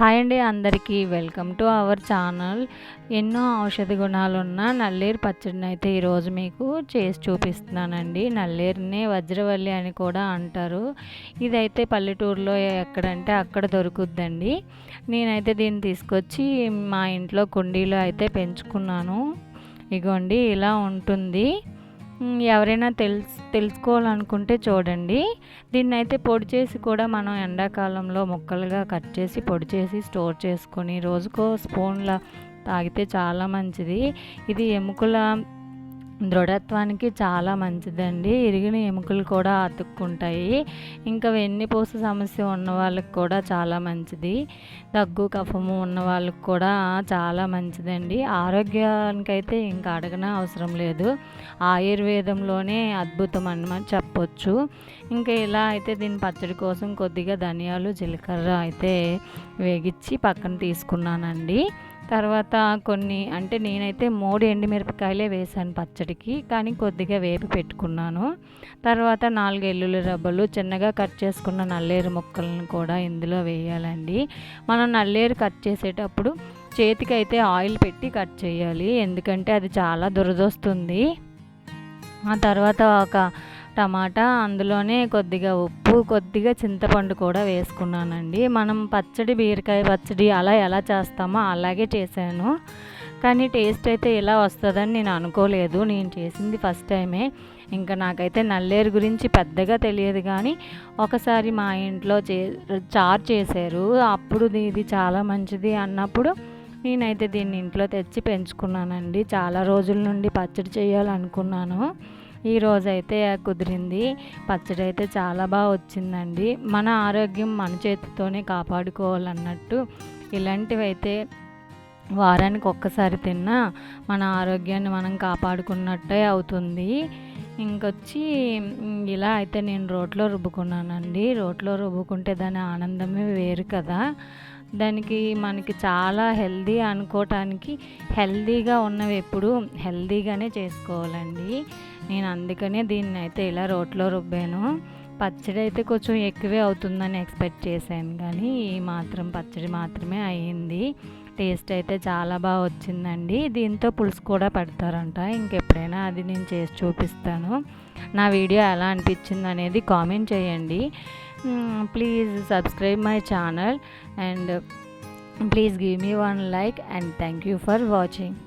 Hi అండి అందరికీ. Welcome to our channel. ఎన్నో ఔషధ గుణాలున్న నల్లేరు పచ్చడిని అయితే ఈరోజు మీకు చేసి చూపిస్తున్నానండి. నల్లేరుని వజ్రవల్లి అని కూడా అంటారు. ఇదైతే పల్లెటూరులో ఎక్కడంటే అక్కడ దొరుకుద్దండి. నేనైతే దీన్ని తీసుకొచ్చి మా ఇంట్లో కుండీలో అయితే పెంచుకున్నాను. ఇగోండి ఇలా ఉంటుంది. ఎవరైనా తెలుసు తెలుసుకోవాలనుకుంటే చూడండి. దీన్ని అయితే పొడి చేసి కూడా మనం ఎండాకాలంలో ముక్కలుగా కట్ చేసి పొడి చేసి స్టోర్ చేసుకొని రోజుకో స్పూన్ల తాగితే చాలా మంచిది. ఇది ఎముకల దృఢత్వానికి చాలా మంచిదండి. ఇరిగిన ఎముకలు కూడా అతుక్కుంటాయి. ఇంకా వెన్నుపూస సమస్య ఉన్న వాళ్ళకి కూడా చాలా మంచిది. దగ్గు కఫము ఉన్న వాళ్ళకి కూడా చాలా మంచిదండి. ఆరోగ్యానికైతే ఇంకా అడగన అవసరం లేదు. ఆయుర్వేదంలోనే అద్భుతం అన్నమాట చెప్పొచ్చు. ఇంకా ఇలా అయితే దీని పచ్చడి కోసం కొద్దిగా ధనియాలు జీలకర్ర అయితే వేగించి పక్కన తీసుకున్నానండి. తర్వాత కొన్ని అంటే నేనైతే మూడు ఎండుమిరపకాయలే వేసాను పచ్చడికి కానీ కొద్దిగా వేపి పెట్టుకున్నాను. తర్వాత నాలుగు ఎల్లుల్లి రబ్బలు చిన్నగా కట్ చేసుకున్న నల్లేరు ముక్కలను కూడా ఇందులో వేయాలండి. మనం నల్లేరు కట్ చేసేటప్పుడు చేతికి అయితే ఆయిల్ పెట్టి కట్ చేయాలి ఎందుకంటే అది చాలా దురదొస్తుంది. ఆ తర్వాత ఒక టమాటా అందులోనే కొద్దిగా ఉప్పు కొద్దిగా చింతపండు కూడా వేసుకున్నానండి. మనం పచ్చడి బీరకాయ పచ్చడి అలా ఎలా చేస్తామో అలాగే చేశాను. కానీ టేస్ట్ అయితే ఇలా వస్తుందని నేను అనుకోలేదు. నేను చేసింది ఫస్ట్ టైమే. ఇంకా నాకైతే నల్లేరు గురించి పెద్దగా తెలియదు కానీ ఒకసారి మా ఇంట్లో చే చారు చేశారు. అప్పుడు ఇది చాలా మంచిది అన్నప్పుడు నేనైతే దీన్ని ఇంట్లో తెచ్చి పెంచుకున్నానండి. చాలా రోజుల నుండి పచ్చడి చేయాలనుకున్నాను. ఈరోజైతే కుదిరింది. పచ్చడి అయితే చాలా బాగా వచ్చిందండి. మన ఆరోగ్యం మన చేతితోనే కాపాడుకోవాలన్నట్టు ఇలాంటివైతే వారానికి ఒక్కసారి తిన్నా మన ఆరోగ్యాన్ని మనం కాపాడుకున్నట్టే అవుతుంది. ఇంకొచ్చి ఇలా అయితే నేను రోట్లో రుబ్బుకున్నానండి. రోట్లో రుబ్బుకుంటే దాని ఆనందమే వేరు కదా. దానికి మనకి చాలా హెల్దీ అనుకోవటానికి హెల్దీగా ఉన్నవి ఎప్పుడు హెల్దీగానే చేసుకోవాలండి. నేను అందుకనే దీన్ని అయితే ఇలా రోట్లో రుబ్బాను. పచ్చడి అయితే కొంచెం ఎక్కువే అవుతుందని ఎక్స్పెక్ట్ చేశాను. కానీ ఈ మాత్రం పచ్చడి మాత్రమే అయ్యింది. టేస్ట్ అయితే చాలా బాగా వచ్చిందండి. దీంతో పులుసు కూడా పెడతారంట. ఇంకెప్పుడైనా అది నేను చేసి చూపిస్తాను. నా వీడియో ఎలా అనిపించింది అనేది కామెంట్ చేయండి. Please subscribe my channel and please give me one like and thank you for watching.